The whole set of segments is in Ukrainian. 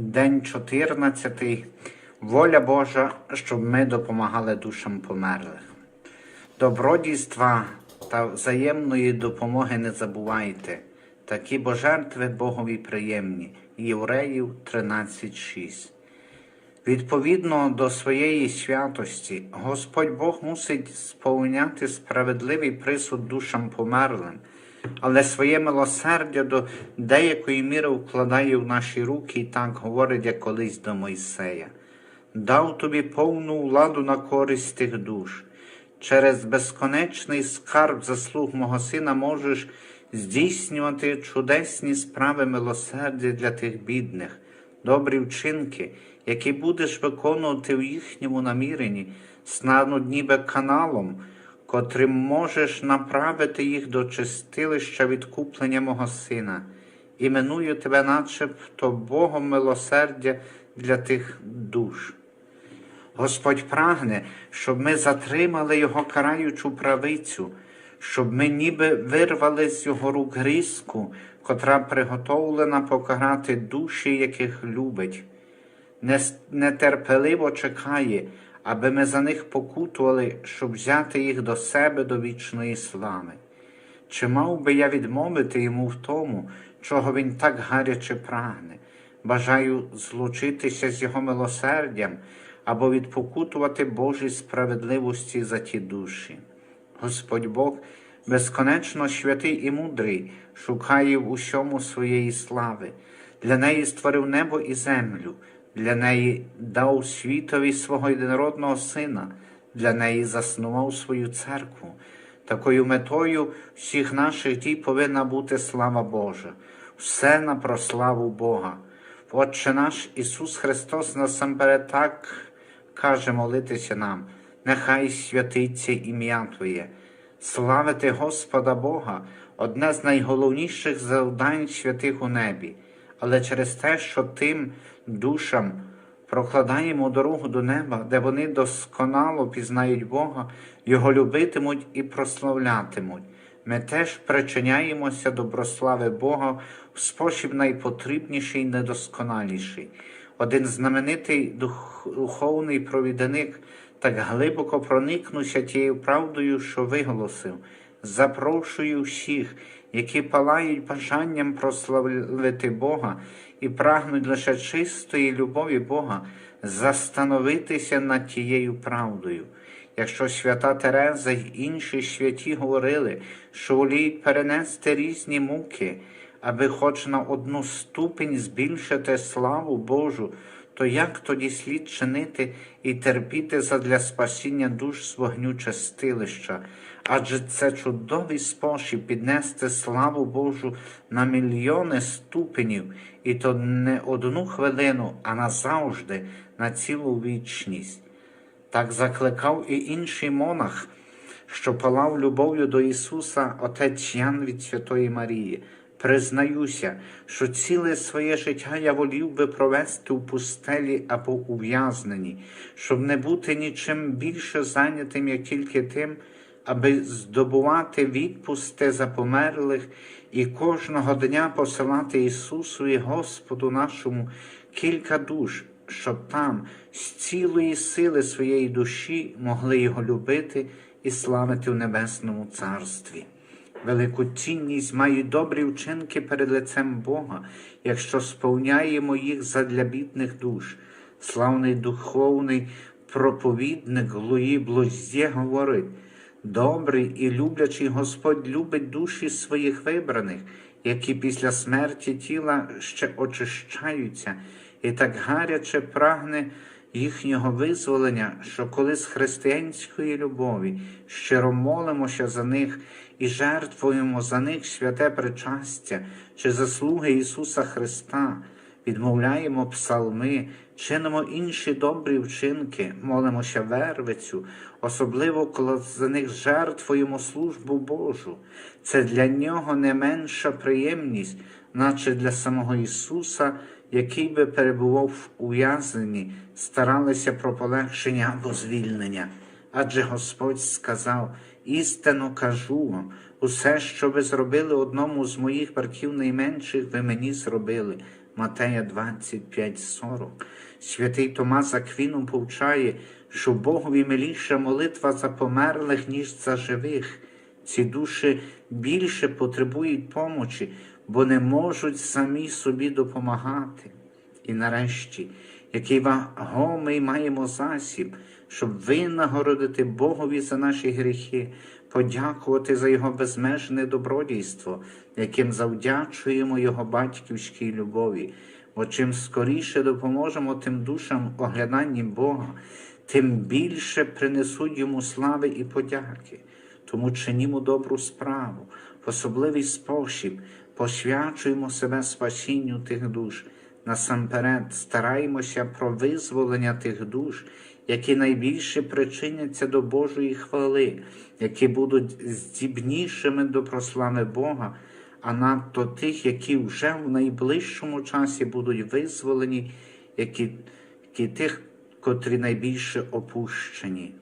День 14. Воля Божа, щоб ми допомагали душам померлих. Добродійства та взаємної допомоги не забувайте. Такі бо жертви Богові приємні. Євреїв 13.6. Відповідно до своєї святості, Господь Бог мусить сповняти справедливий присуд душам померлим, але своє милосердя до деякої міри вкладає в наші руки і так говорить, як колись до Мойсея. Дав тобі повну владу на користь тих душ. Через безконечний скарб заслуг мого сина можеш здійснювати чудесні справи милосердя для тих бідних, добрі вчинки, які будеш виконувати в їхньому наміренні, стануть ніби каналом, котрим можеш направити їх до чистилища відкуплення мого сина. Іменую тебе, начебто Богом милосердя для тих душ. Господь прагне, щоб ми затримали Його караючу правицю, щоб ми ніби вирвали з Його рук грізку, котра приготовлена покарати душі, яких любить. Нетерпеливо чекає, аби ми за них покутували, щоб взяти їх до себе до вічної слави. Чи мав би я відмовити йому в тому, чого він так гаряче прагне? Бажаю злучитися з його милосердям або відпокутувати Божій справедливості за ті душі. Господь Бог безконечно святий і мудрий, шукає в усьому своєї слави. Для неї створив небо і землю, для неї дав світові свого єдинородного сина, для неї заснував свою церкву. Такою метою всіх наших дій повинна бути слава Божа, все на прославу Бога. Отче наш Ісус Христос насамперед так каже молитися нам, нехай святиться ім'я Твоє. Славити Господа Бога одне з найголовніших завдань святих у небі, але через те, що тим душам прокладаємо дорогу до неба, де вони досконало пізнають Бога, Його любитимуть і прославлятимуть. Ми теж причиняємося до прослави Бога в спосіб найпотрібніший і недосконаліший. Один знаменитий духовний провідник так глибоко проникнувся тією правдою, що виголосив: запрошую всіх, які палають бажанням прославити Бога і прагнуть лише чистої любові Бога, застановитися над тією правдою. Якщо свята Тереза й інші святі говорили, що воліють перенести різні муки, аби хоч на одну ступінь збільшити славу Божу, то як тоді слід чинити і терпіти задля спасіння душ з вогню чистилища? Адже це чудовий спосіб піднести славу Божу на мільйони ступенів, і то не одну хвилину, а назавжди, на цілу вічність. Так закликав і інший монах, що палав любов'ю до Ісуса, отець Ян від Святої Марії. Признаюся, що ціле своє життя я волів би провести у пустелі або ув'язненні, щоб не бути нічим більше зайнятим, як тільки тим, аби здобувати відпусти за померлих і кожного дня посилати Ісусу і Господу нашому кілька душ, щоб там з цілої сили своєї душі могли Його любити і славити в Небесному Царстві. Велику цінність мають добрі вчинки перед лицем Бога, якщо сповняємо їх задля бідних душ. Славний духовний проповідник Луї Блозє говорить, добрий і люблячий Господь любить душі своїх вибраних, які після смерті тіла ще очищаються, і так гаряче прагне їхнього визволення, що коли з християнської любові щиро молимося за них і жертвуємо за них святе причастя чи заслуги Ісуса Христа, відмовляємо псалми, чинимо інші добрі вчинки, молимося вервицю, особливо коли за них жертвуємо службу Божу. Це для нього не менша приємність, наче для самого Ісуса, який би перебував в ув'язненні, старалися про полегшення або звільнення. Адже Господь сказав: істинно кажу вам, Усе, що ви зробили одному з моїх братів найменших, ви мені зробили. Матея 25,40. Святий Томас Аквіном повчає, що Богові миліша молитва за померлих, ніж за живих. Ці душі більше потребують помочі, бо не можуть самі собі допомагати. І нарешті, який вагомий маємо засіб, щоб винагородити Богові за наші гріхи, подякувати за Його безмежне добродійство, яким завдячуємо Його батьківській любові. Бо чим скоріше допоможемо тим душам огляданні Бога, тим більше принесуть йому слави і подяки. Тому чинімо добру справу, в особливий спосіб посвячуємо себе спасінню тих душ. Насамперед стараємося про визволення тих душ, які найбільше причиняться до Божої хвали, які будуть здібнішими до прослави Бога, а надто тих, які вже в найближчому часі будуть визволені, які, які тих, котрі найбільше опущені.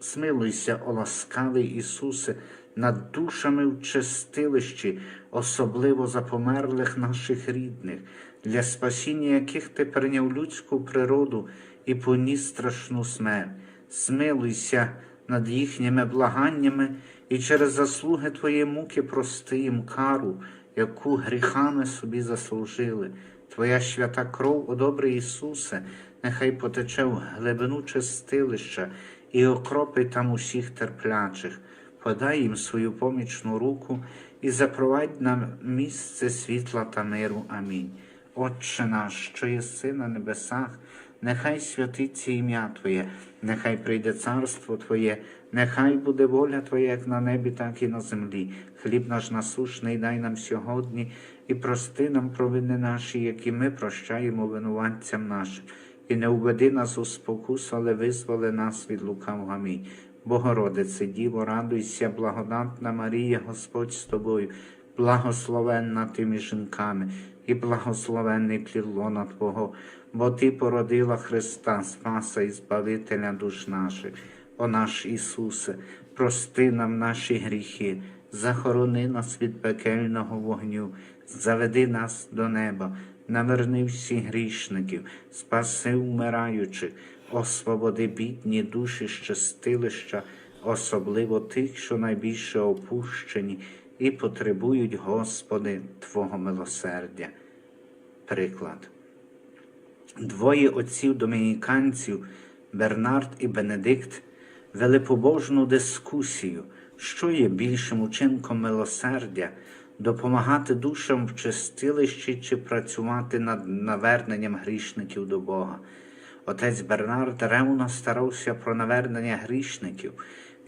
Смилуйся, о ласкавий Ісусе, над душами в чистилищі, особливо за померлих наших рідних, для спасіння яких ти прийняв людську природу і поніс страшну смерть. Смилуйся над їхніми благаннями і через заслуги Твої муки прости їм кару, яку гріхами собі заслужили. Твоя свята кров, о добрий Ісусе, нехай потече в глибину чистилища і окропить там усіх терплячих, подай їм свою помічну руку і запровадь на місце світла та миру. Амінь. Отче наш, що єси на небесах, нехай святиться ім'я Твоє, нехай прийде царство Твоє, нехай буде воля Твоя, як на небі, так і на землі. Хліб наш насушний дай нам сьогодні і прости нам провини наші, які ми прощаємо винуватцям нашим. І не уведи нас у спокусу, але визволи нас від лукавого. Амінь. Богородице, Діво, радуйся, благодатна Марія, Господь з тобою, благословенна ти між жінками, і благословенний плід лона Твого, бо Ти породила Христа, Спаса і Збавителя душ наших. О наш Ісусе, прости нам наші гріхи, захорони нас від пекельного вогню, заведи нас до неба, наверни всіх грішників, спаси вмираючих, освободи бідні душі щастилища, особливо тих, що найбільше опущені і потребують, Господи, Твого милосердя. Приклад. Двоє отців домініканців, Бернард і Бенедикт, вели побожну дискусію, що є більшим учинком милосердя допомагати душам в чистилищі чи працювати над наверненням грішників до Бога. Отець Бернард ревно старався про навернення грішників,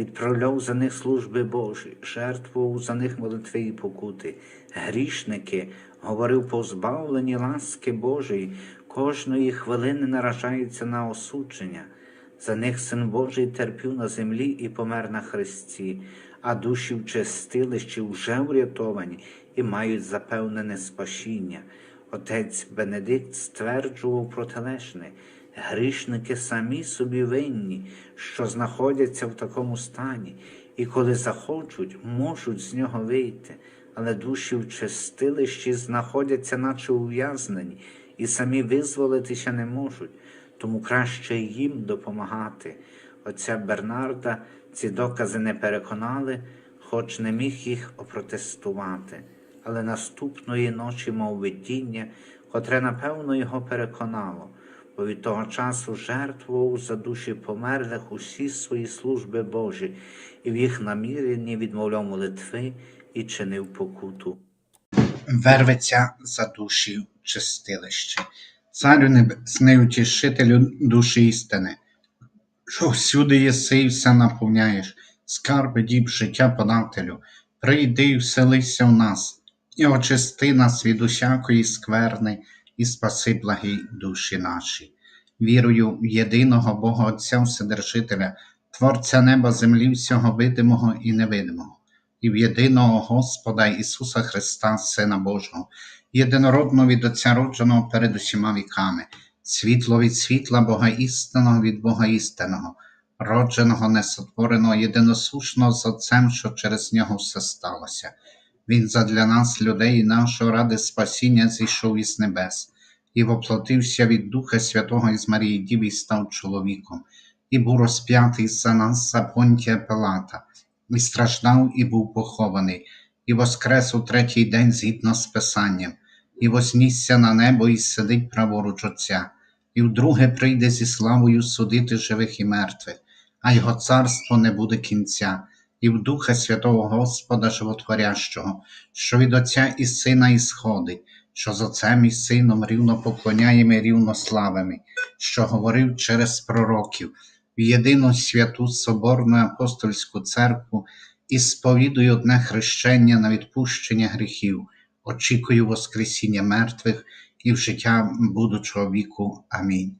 відправляв за них служби Божі, жертвував за них молитви і покути. Грішники, говорив, позбавлені ласки Божої, кожної хвилини наражаються на осудження. За них Син Божий терпів на землі і помер на хресті, а душі в чистилищі вже врятовані і мають запевнене спасіння. Отець Бенедикт стверджував протилежне. Грішники самі собі винні, що знаходяться в такому стані, і коли захочуть, можуть з нього вийти, але душі в чистилищі знаходяться, наче ув'язнені, і самі визволитися не можуть, тому краще їм допомагати. Отця Бернарда ці докази не переконали, хоч не міг їх опротестувати. Але наступної ночі мав видіння, котре напевно його переконало бо від того часу жертвував за душі померлих усі свої служби Божі, і в їх наміренні відмовляв молитви і чинив покуту. Верветься за душі чистилище. Царю небесний утішителю душі істини, що всюди єси і все наповняєш, скарби діб життя подателю, прийди і вселися в нас, і очисти нас від усякої скверни, і спаси благі душі наші. Вірую в єдиного Бога Отця Вседержителя, Творця неба, землі, всього видимого і невидимого, і в єдиного Господа Ісуса Христа, Сина Божого, єдинородного від Отця родженого перед усіма віками, світло від світла Бога істинного від Бога істинного, родженого, несотвореного, єдиносушного з Отцем, що через нього все сталося. Він задля нас, людей нашого ради спасіння, зійшов із небес, і воплотився від Духа Святого із Марії Діви і став чоловіком, і був розп'ятий за нас за Понтія Пилата, і страждав, і був похований, і воскрес у третій день згідно з Писанням, і вознісся на небо, і сидить праворуч Отця, і вдруге прийде зі славою судити живих і мертвих, а його царство не буде кінця, і в Духа Святого Господа Животворящого, що від Отця і Сина ісходить, що з Отцем і Сином рівно поклоняємо і що говорив через пророків, в єдину святу Соборну апостольську церкву і сповідую одне хрещення на відпущення гріхів, очікую Воскресіння мертвих і в життя будучого віку. Амінь.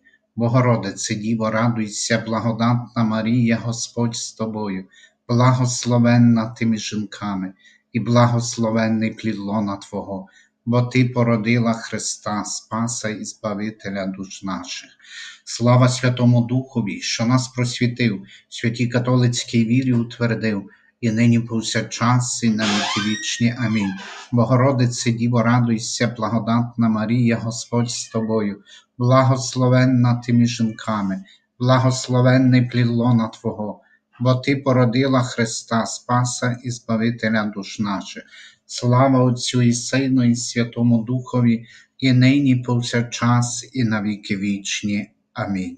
Богородице Діво, радуйся, благодатна Марія, Господь з тобою, благословенна ти між жінками, і благословенний плід лона Твого, бо Ти породила Христа, Спаса і Збавителя душ наших. Слава Святому Духові, що нас просвітив, святій католицькій вірі утвердив, і нині повсякчас, і на віки вічні. Амінь. Богородице Діво, радуйся, благодатна Марія, Господь з тобою, благословенна ти між жінками, благословенний плід Твого, бо Ти породила Христа, Спаса і Збавителя душ наших. Слава Отцю і Сину, і Святому Духові, і нині повсякчас, і на віки вічні. Амінь.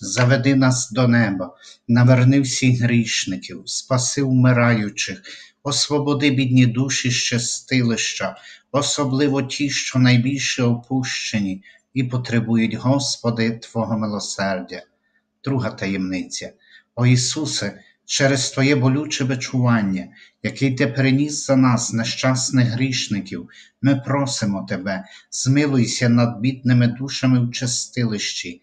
заведи нас до неба, наверни всіх грішників, спаси вмираючих, освободи бідні душі з особливо ті, що найбільше опущені і потребують, Господи, Твого милосердя. Друга таємниця. О Ісусе, через Твоє болюче бичування, який Ти переніс за нас, нещасних грішників, ми просимо Тебе, змилуйся над бідними душами в чистилищі,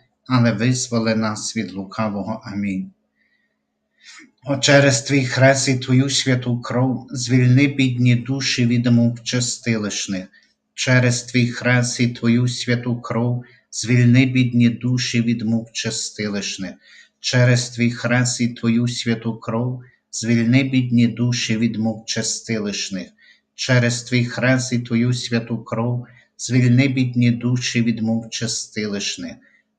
але визволи нас від лукавого. Амінь. О, через твій хрест і твою святу кров звільни бідні душі від мук чистилищних. Через твій хрест і твою святу кров звільни бідні душі від мук чистилищних. Через твій хрест і твою святу кров звільни бідні душі від мук чистилищних. Через твій хрест і твою святу кров звільни бідні душі від мук чистилищних.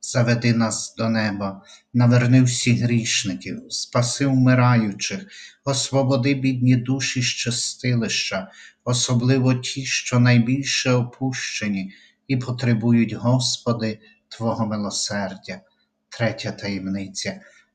заведи нас до неба, наверни всіх грішників, спаси вмираючих, освободи бідні душі з чистилища, особливо ті, що найбільше опущені і потребують, Господи, Твого милосердя. Третя таємниця.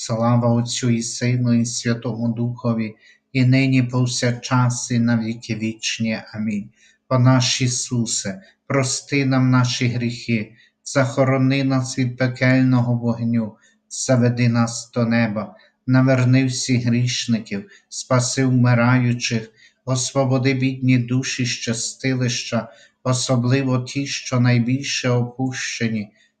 Слава Отцю і Сину, і Святому Духові, і нині повсякчас, і на віки вічні. Амінь. О наш Ісусе, прости нам наші гріхи, захорони нас від пекельного вогню, заведи нас до неба, наверни всіх грішників, спаси вмираючих, освободи бідні душі з чистилища, особливо ті, що найбільше опущені